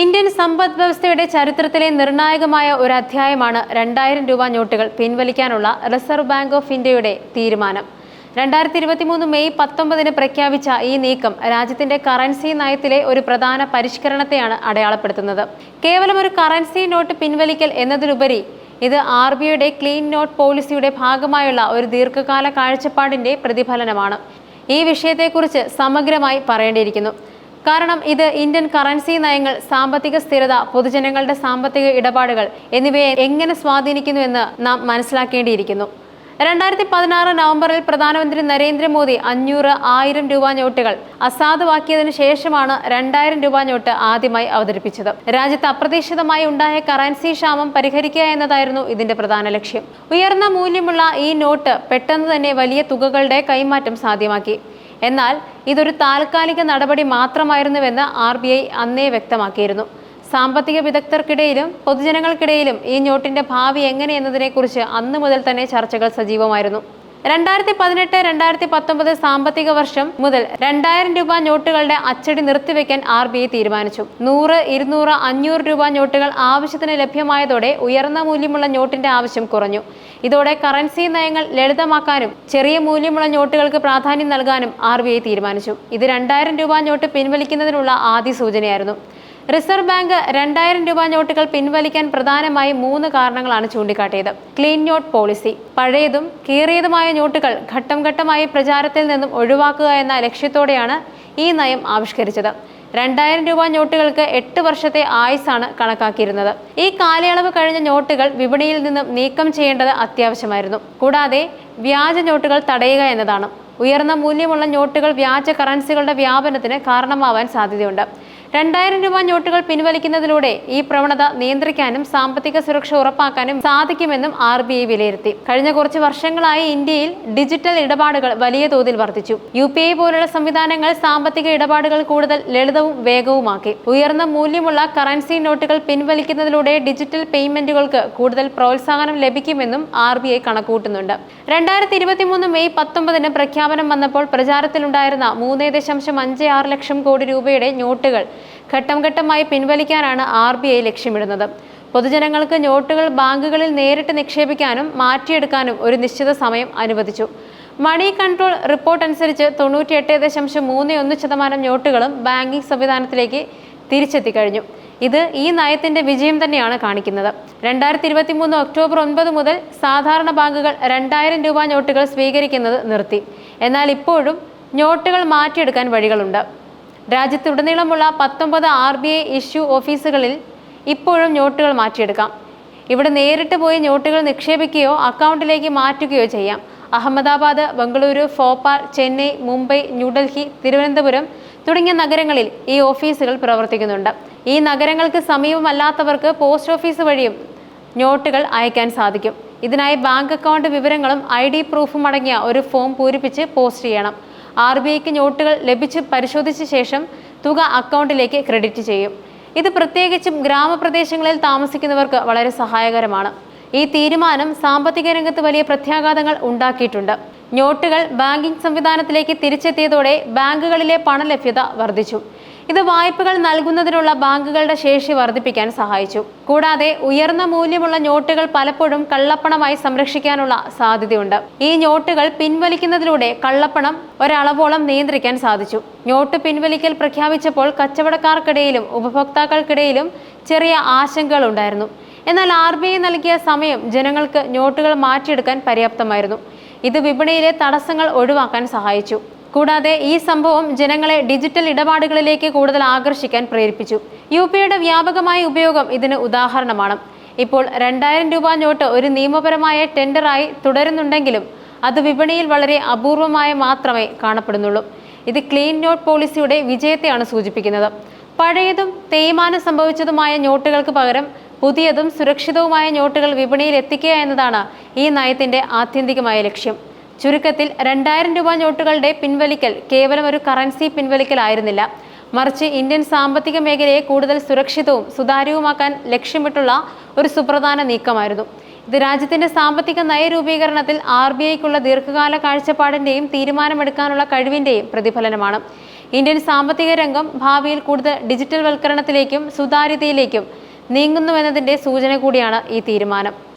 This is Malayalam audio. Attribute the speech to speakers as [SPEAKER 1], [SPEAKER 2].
[SPEAKER 1] ഇന്ത്യൻ സമ്പദ് വ്യവസ്ഥയുടെ ചരിത്രത്തിലെ നിർണായകമായ ഒരു അധ്യായമാണ് രണ്ടായിരം രൂപ നോട്ടുകൾ പിൻവലിക്കാനുള്ള റിസർവ് ബാങ്ക് ഓഫ് ഇന്ത്യയുടെ തീരുമാനം. രണ്ടായിരത്തി ഇരുപത്തിമൂന്ന് മെയ് പത്തൊമ്പതിന് പ്രഖ്യാപിച്ച ഈ നീക്കം രാജ്യത്തിന്റെ കറൻസി നയത്തിലെ ഒരു പ്രധാന പരിഷ്കരണത്തെയാണ് അടയാളപ്പെടുത്തുന്നത്. കേവലം ഒരു കറൻസി നോട്ട് പിൻവലിക്കൽ എന്നതിലുപരി ഇത് ആർ ബി ഐയുടെ ക്ലീൻ നോട്ട് പോളിസിയുടെ ഭാഗമായുള്ള ഒരു ദീർഘകാല കാഴ്ചപ്പാടിന്റെ പ്രതിഫലനമാണ്. ഈ വിഷയത്തെക്കുറിച്ച് സമഗ്രമായി പറയേണ്ടിയിരിക്കുന്നു. കാരണം ഇത് ഇന്ത്യൻ കറൻസി നയങ്ങൾ സാമ്പത്തിക സ്ഥിരത പൊതുജനങ്ങളുടെ സാമ്പത്തിക ഇടപാടുകൾ എന്നിവയെ എങ്ങനെ സ്വാധീനിക്കുന്നു എന്ന് നാം മനസ്സിലാക്കേണ്ടിയിരിക്കുന്നു. രണ്ടായിരത്തി പതിനാറ് നവംബറിൽ പ്രധാനമന്ത്രി നരേന്ദ്രമോദി അഞ്ഞൂറ് ആയിരം രൂപ നോട്ടുകൾ അസാധുവാക്കിയതിനു ശേഷമാണ് രണ്ടായിരം രൂപ നോട്ട് ആദ്യമായി അവതരിപ്പിച്ചത്. രാജ്യത്ത് അപ്രതീക്ഷിതമായി ഉണ്ടായ കറൻസി ക്ഷാമം പരിഹരിക്കുക എന്നതായിരുന്നു ഇതിന്റെ പ്രധാന ലക്ഷ്യം. ഉയർന്ന മൂല്യമുള്ള ഈ നോട്ട് പെട്ടെന്ന് തന്നെ വലിയ തുകകളുടെ കൈമാറ്റം സാധ്യമാക്കി. എന്നാൽ ഇതൊരു താൽക്കാലിക നടപടി മാത്രമായിരുന്നുവെന്ന് ആർ ബി ഐ അന്നേ വ്യക്തമാക്കിയിരുന്നു. സാമ്പത്തിക വിദഗ്ധർക്കിടയിലും പൊതുജനങ്ങൾക്കിടയിലും ഈ നോട്ടിന്റെ ഭാവി എങ്ങനെയെന്നതിനെക്കുറിച്ച് അന്നു മുതൽ തന്നെ ചർച്ചകൾ സജീവമായിരുന്നു. രണ്ടായിരത്തി പതിനെട്ട് രണ്ടായിരത്തി പത്തൊമ്പത് സാമ്പത്തിക വർഷം മുതൽ രണ്ടായിരം രൂപ നോട്ടുകളുടെ അച്ചടി നിർത്തിവെക്കാൻ ആർ ബി ഐ തീരുമാനിച്ചു. നൂറ് ഇരുന്നൂറ് അഞ്ഞൂറ് രൂപ നോട്ടുകൾ ആവശ്യത്തിന് ലഭ്യമായതോടെ ഉയർന്ന മൂല്യമുള്ള നോട്ടിന്റെ ആവശ്യം കുറഞ്ഞു. ഇതോടെ കറൻസി നയങ്ങൾ ലളിതമാക്കാനും ചെറിയ മൂല്യമുള്ള നോട്ടുകൾക്ക് പ്രാധാന്യം നൽകാനും ആർ തീരുമാനിച്ചു. ഇത് രണ്ടായിരം രൂപ നോട്ട് പിൻവലിക്കുന്നതിനുള്ള ആദ്യ സൂചനയായിരുന്നു. റിസർവ് ബാങ്ക് രണ്ടായിരം രൂപ നോട്ടുകൾ പിൻവലിക്കാൻ പ്രധാനമായി മൂന്ന് കാരണങ്ങളാണ് ചൂണ്ടിക്കാട്ടിയത്. Clean note policy. പഴയതും കീറിയതുമായ നോട്ടുകൾ ഘട്ടം ഘട്ടമായി പ്രചാരത്തിൽ നിന്നും ഒഴിവാക്കുക എന്ന ലക്ഷ്യത്തോടെയാണ് ഈ നയം ആവിഷ്കരിച്ചത്. രണ്ടായിരം രൂപ നോട്ടുകൾക്ക് എട്ട് വർഷത്തെ ആയുസാണ് കണക്കാക്കിയിരുന്നത്. ഈ കാലയളവ് കഴിഞ്ഞ നോട്ടുകൾ വിപണിയിൽ നിന്നും നീക്കം ചെയ്യേണ്ടത് അത്യാവശ്യമായിരുന്നു. കൂടാതെ വ്യാജ നോട്ടുകൾ തടയുക എന്നതാണ്. ഉയർന്ന മൂല്യമുള്ള നോട്ടുകൾ വ്യാജ കറൻസികളുടെ വ്യാപനത്തിന് കാരണമാവാൻ സാധ്യതയുണ്ട്. രണ്ടായിരം രൂപ നോട്ടുകൾ പിൻവലിക്കുന്നതിലൂടെ ഈ പ്രവണത നിയന്ത്രിക്കാനും സാമ്പത്തിക സുരക്ഷ ഉറപ്പാക്കാനും സാധിക്കുമെന്നും ആർ ബി ഐ വിലയിരുത്തി. കഴിഞ്ഞ കുറച്ച് വർഷങ്ങളായി ഇന്ത്യയിൽ ഡിജിറ്റൽ ഇടപാടുകൾ വലിയ തോതിൽ വർദ്ധിച്ചു. യു പി ഐ പോലുള്ള സംവിധാനങ്ങൾ സാമ്പത്തിക ഇടപാടുകൾ കൂടുതൽ ലളിതവും വേഗവുമാക്കി. ഉയർന്ന മൂല്യമുള്ള കറൻസി നോട്ടുകൾ പിൻവലിക്കുന്നതിലൂടെ ഡിജിറ്റൽ പേയ്മെന്റുകൾക്ക് കൂടുതൽ പ്രോത്സാഹനം ലഭിക്കുമെന്നും ആർ ബി ഐ കണക്കുകൂട്ടുന്നുണ്ട്. രണ്ടായിരത്തി ഇരുപത്തിമൂന്ന് മെയ് പത്തൊമ്പതിന് പ്രഖ്യാപനം വന്നപ്പോൾ പ്രചാരത്തിലുണ്ടായിരുന്ന മൂന്ന് ദശാംശം അഞ്ച് ആറ് ലക്ഷം കോടി രൂപയുടെ നോട്ടുകൾ ഘട്ടം ഘട്ടമായി പിൻവലിക്കാനാണ് ആർ ബി ഐ ലക്ഷ്യമിടുന്നത്. പൊതുജനങ്ങൾക്ക് നോട്ടുകൾ ബാങ്കുകളിൽ നേരിട്ട് നിക്ഷേപിക്കാനും മാറ്റിയെടുക്കാനും ഒരു നിശ്ചിത സമയം അനുവദിച്ചു. മണി കൺട്രോൾ റിപ്പോർട്ട് അനുസരിച്ച് തൊണ്ണൂറ്റിയെട്ട് ദശാംശം മൂന്ന് ഒന്ന് ശതമാനം നോട്ടുകളും ബാങ്കിംഗ് സംവിധാനത്തിലേക്ക് തിരിച്ചെത്തിക്കഴിഞ്ഞു. ഇത് ഈ നയത്തിന്റെ വിജയം തന്നെയാണ് കാണിക്കുന്നത്. രണ്ടായിരത്തി ഇരുപത്തി മൂന്ന് ഒക്ടോബർ ഒൻപത് മുതൽ സാധാരണ ബാങ്കുകൾ രണ്ടായിരം രൂപ നോട്ടുകൾ സ്വീകരിക്കുന്നത് നിർത്തി. എന്നാൽ ഇപ്പോഴും നോട്ടുകൾ മാറ്റിയെടുക്കാൻ വഴികളുണ്ട്. രാജ്യത്തുടനീളമുള്ള പത്തൊമ്പത് ആർ ബി ഐ ഇഷ്യൂ ഓഫീസുകളിൽ ഇപ്പോഴും നോട്ടുകൾ മാറ്റിയെടുക്കാം. ഇവിടെ നേരിട്ട് പോയി നോട്ടുകൾ നിക്ഷേപിക്കുകയോ അക്കൗണ്ടിലേക്ക് മാറ്റുകയോ ചെയ്യാം. അഹമ്മദാബാദ് ബംഗളൂരു ഭോപ്പാൽ ചെന്നൈ മുംബൈ ന്യൂഡൽഹി തിരുവനന്തപുരം തുടങ്ങിയ നഗരങ്ങളിൽ ഈ ഓഫീസുകൾ പ്രവർത്തിക്കുന്നുണ്ട്. ഈ നഗരങ്ങൾക്ക് സമീപമല്ലാത്തവർക്ക് പോസ്റ്റ് ഓഫീസ് വഴിയും നോട്ടുകൾ അയക്കാൻ സാധിക്കും. ഇതിനായി ബാങ്ക് അക്കൗണ്ട് വിവരങ്ങളും ഐ ഡി പ്രൂഫും അടങ്ങിയ ഒരു ഫോം പൂരിപ്പിച്ച് പോസ്റ്റ് ചെയ്യണം. ആർ ബി ഐക്ക് നോട്ടുകൾ ലഭിച്ച് പരിശോധിച്ച ശേഷം തുക അക്കൗണ്ടിലേക്ക് ക്രെഡിറ്റ് ചെയ്യും. ഇത് പ്രത്യേകിച്ചും ഗ്രാമപ്രദേശങ്ങളിൽ താമസിക്കുന്നവർക്ക് വളരെ സഹായകരമാണ്. ഈ തീരുമാനം സാമ്പത്തിക രംഗത്ത് വലിയ പ്രത്യാഘാതങ്ങൾ ഉണ്ടാക്കിയിട്ടുണ്ട്. നോട്ടുകൾ ബാങ്കിംഗ് സംവിധാനത്തിലേക്ക് തിരിച്ചെത്തിയതോടെ ബാങ്കുകളിലെ പണലഭ്യത വർദ്ധിച്ചു. ഇത് വായ്പകൾ നൽകുന്നതിനുള്ള ബാങ്കുകളുടെ ശേഷി വർദ്ധിപ്പിക്കാൻ സഹായിച്ചു. കൂടാതെ ഉയർന്ന മൂല്യമുള്ള നോട്ടുകൾ പലപ്പോഴും കള്ളപ്പണമായി സംരക്ഷിക്കാനുള്ള സാധ്യതയുണ്ട്. ഈ നോട്ടുകൾ പിൻവലിക്കുന്നതിലൂടെ കള്ളപ്പണം ഒരളവോളം നിയന്ത്രിക്കാൻ സാധിച്ചു. നോട്ട് പിൻവലിക്കൽ പ്രഖ്യാപിച്ചപ്പോൾ കച്ചവടക്കാർക്കിടയിലും ഉപഭോക്താക്കൾക്കിടയിലും ചെറിയ ആശങ്കകൾ ഉണ്ടായിരുന്നു എന്നാൽ ആർ ബി ഐ നൽകിയ സമയം ജനങ്ങൾക്ക് നോട്ടുകൾ മാറ്റിയെടുക്കാൻ പര്യാപ്തമായിരുന്നു. ഇത് വിപണിയിലെ തടസ്സങ്ങൾ ഒഴിവാക്കാൻ സഹായിച്ചു. കൂടാതെ ഈ സംഭവം ജനങ്ങളെ ഡിജിറ്റൽ ഇടപാടുകളിലേക്ക് കൂടുതൽ ആകർഷിക്കാൻ പ്രേരിപ്പിച്ചു. യു പിയുടെ വ്യാപകമായ ഉപയോഗം ഇതിന് ഉദാഹരണമാണ്. ഇപ്പോൾ രണ്ടായിരം രൂപ നോട്ട് ഒരു നിയമപരമായ ടെൻഡറായി തുടരുന്നുണ്ടെങ്കിലും അത് വിപണിയിൽ വളരെ അപൂർവമായ മാത്രമേ കാണപ്പെടുന്നുള്ളൂ. ഇത് ക്ലീൻ നോട്ട് പോളിസിയുടെ വിജയത്തെയാണ് സൂചിപ്പിക്കുന്നത്. പഴയതും തേയ്മാനം സംഭവിച്ചതുമായ നോട്ടുകൾക്ക് പകരം പുതിയതും സുരക്ഷിതവുമായ നോട്ടുകൾ വിപണിയിൽ എത്തിക്കുക എന്നതാണ് ഈ നയത്തിന്റെ ആത്യന്തികമായ ലക്ഷ്യം. ചുരുക്കത്തിൽ രണ്ടായിരം രൂപ നോട്ടുകളുടെ പിൻവലിക്കൽ കേവലം ഒരു കറൻസി പിൻവലിക്കലായിരുന്നില്ല. മറിച്ച് ഇന്ത്യൻ സാമ്പത്തിക മേഖലയെ കൂടുതൽ സുരക്ഷിതവും സുതാര്യവുമാക്കാൻ ലക്ഷ്യമിട്ടുള്ള ഒരു സുപ്രധാന നീക്കമായിരുന്നു. ഇത് രാജ്യത്തിന്റെ സാമ്പത്തിക നയരൂപീകരണത്തിൽ ആർ ബി ഐക്കുള്ള ദീർഘകാല കാഴ്ചപ്പാടിന്റെയും തീരുമാനമെടുക്കാനുള്ള കഴിവിന്റെയും പ്രതിഫലനമാണ്. ഇന്ത്യൻ സാമ്പത്തിക രംഗം ഭാവിയിൽ കൂടുതൽ ഡിജിറ്റൽ വൽക്കരണത്തിലേക്കും സുതാര്യതയിലേക്കും നീങ്ങുന്നുവെന്നതിന്റെ സൂചന കൂടിയാണ് ഈ തീരുമാനം.